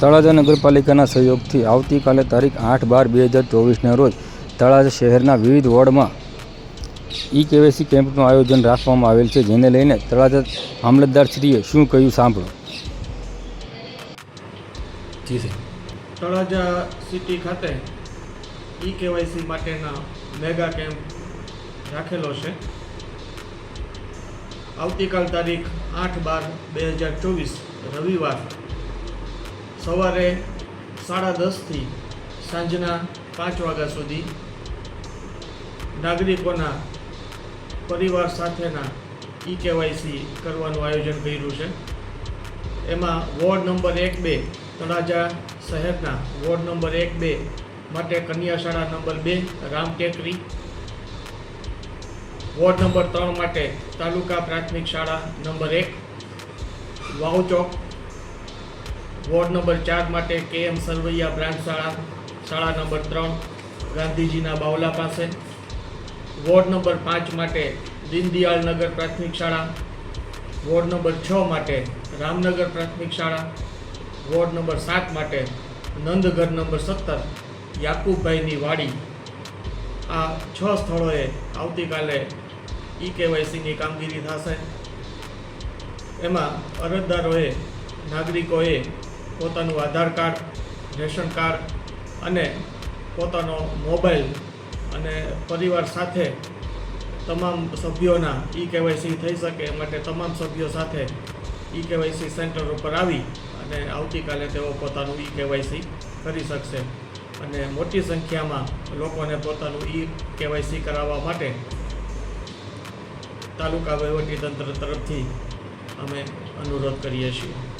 તળાજા નગરપાલિકાના સહયોગથી આવતીકાલે તારીખ આઠ બાર બે હજાર ચોવીસના રોજ તળાજા શહેરના વિવિધ વોર્ડમાં ઈ કેવાયસી કેમ્પનું આયોજન રાખવામાં આવેલ છે જેને લઈને તળાજા મામલતદારશ્રીએ શું કહ્યું સાંભળો. જી સર. તળાજા સિટી ખાતે ઈ કેવાયસી માટેના મેગા કેમ્પ રાખેલો છે. આવતીકાલ તારીખ આઠ બાર બે હજાર ચોવીસ રવિવાર સવારે સાડા દસથી સાંજના પાંચ વાગ્યા સુધી નાગરિકોના પરિવાર સાથેના ઈ કેવાયસી કરવાનું આયોજન કર્યું છે. એમાં વોર્ડ નંબર એક બે તળાજા શહેરના વોર્ડ નંબર એક બે માટે કન્યા શાળા નંબર બે રામ ટેકરી, વોર્ડ નંબર ત્રણ માટે તાલુકા પ્રાથમિક શાળા નંબર એક વાવ ચોક વોર્ડ નંબર ચાર માટે કે એમ સરવૈયા બ્રાન્ચ શાળા શાળા નંબર ત્રણ, ગાંધીજીના બાવલા પાસે. વોર્ડ નંબર પાંચ માટે દીનદયાળ નગર પ્રાથમિક શાળા. વોર્ડ નંબર છ માટે રામનગર પ્રાથમિક શાળા. વોર્ડ નંબર સાત માટે નંદઘર નંબર સત્તર, યાકુબભાઈની વાડી. આ છ સ્થળોએ આવતીકાલે ઈ કેવાયસીની કામગીરી થશે. એમાં અરજદારોએ, નાગરિકોએ પોતાનું આધાર કાર્ડ, રેશન કાર્ડ અને પોતાનો મોબાઈલ અને પરિવાર સાથે તમામ સભ્યોના ઈ કેવાયસી થઈ શકે એ માટે તમામ સભ્યો સાથે ઈ કેવાયસી સેન્ટર ઉપર આવી અને આવતીકાલે તેઓ પોતાનું ઈ કેવાયસી કરી શકશે. અને મોટી સંખ્યામાં લોકોને પોતાનું ઈ કેવાયસી કરાવવા માટે તાલુકા વહીવટીતંત્ર તરફથી અમે અનુરોધ કરીએ છીએ.